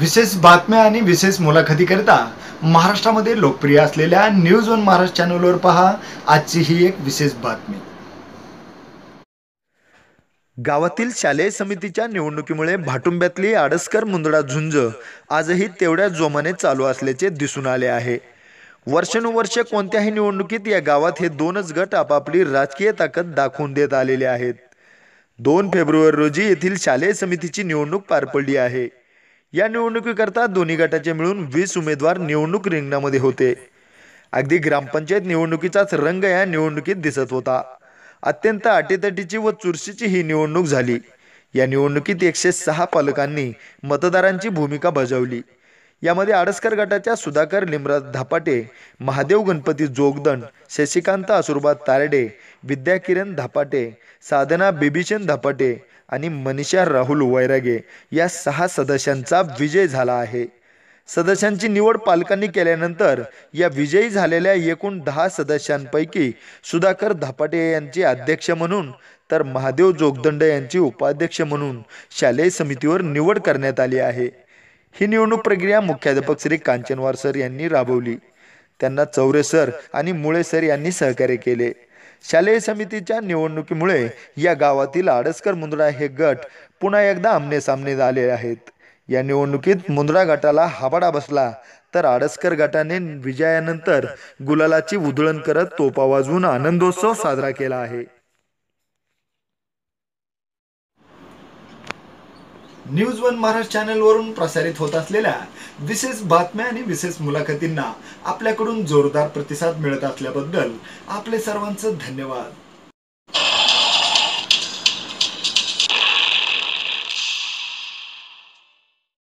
विशेष बातम्या आणि विशेष मुलाखतीकरिता महाराष्ट्रामध्ये लोकप्रिय असलेल्या न्यूज वन महाराष्ट्र चॅनलवर पहा. आजची ही एक विशेष बातमी. गावातील शालेय समितीच्या निवडणुकीमुळे भाटुंब्यातली आडसकर मुंदडा झुंज आजही तेवढ्या जोमाने चालू असल्याचे दिसून आले आहे. वर्षानुवर्षे कोणत्याही निवडणुकीत या गावात हे दोनच गट आपापली राजकीय ताकद दाखवून देत आलेले आहेत. दोन फेब्रुवारी रोजी येथील शालेय समितीची निवडणूक पार पडली आहे. या निवडणुकीकरता दोन्ही गटाचे मिळून वीस उमेदवार निवडणूक रिंगणामध्ये होते. अगदी ग्रामपंचायत निवडणुकीचाच रंग या निवडणुकीत दिसत होता. अत्यंत अटीतटीची व चुरशीची ही निवडणूक झाली. या निवडणुकीत एकशे सहा पालकांनी मतदारांची भूमिका बजावली. यामध्ये आडसकर गटाच्या सुधाकर लिमराज धापाटे महादेव गणपती जोगदंड शशिकांत असुरबा तारडे विद्याकिरण धापाटे साधना बेबीचंद धापाटे आणि मनीषा राहुल वैरागे या सहा सदस्यांचा विजय झाला आहे. सदस्यांची निवड पालकांनी केल्यानंतर या विजयी झालेल्या एकूण दहा सदस्यांपैकी सुधाकर धापाटे यांचे अध्यक्ष म्हणून तर महादेव जोगदंड यांची उपाध्यक्ष म्हणून शालेय समितीवर निवड करण्यात आली आहे. ही निवडणूक प्रक्रिया मुख्याध्यापक श्री कांचनवार सर यांनी राबवली. त्यांना चौरे सर आणि मुळे सर यांनी सहकार्य केले. शालेय समितीच्या निवडणुकीमुळे या गावातील आडसकर मुंद्रा हे गट पुन्हा एकदा आमनेसामने झाले आहेत. या निवडणुकीत मुंद्रा गटाला हाबाडा बसला तर आडसकर गटाने विजयानंतर गुलालाची उधळण करत तोपा वाजवून आनंदोत्सव साजरा केला आहे. न्यूज वन महाराष्ट्र चॅनलवरून प्रसारित होत असलेल्या विशेष बातम्या आणि विशेष मुलाखतींना आपल्याकडून जोरदार प्रतिसाद मिळत असल्याबद्दल आपले सर्वांचं धन्यवाद.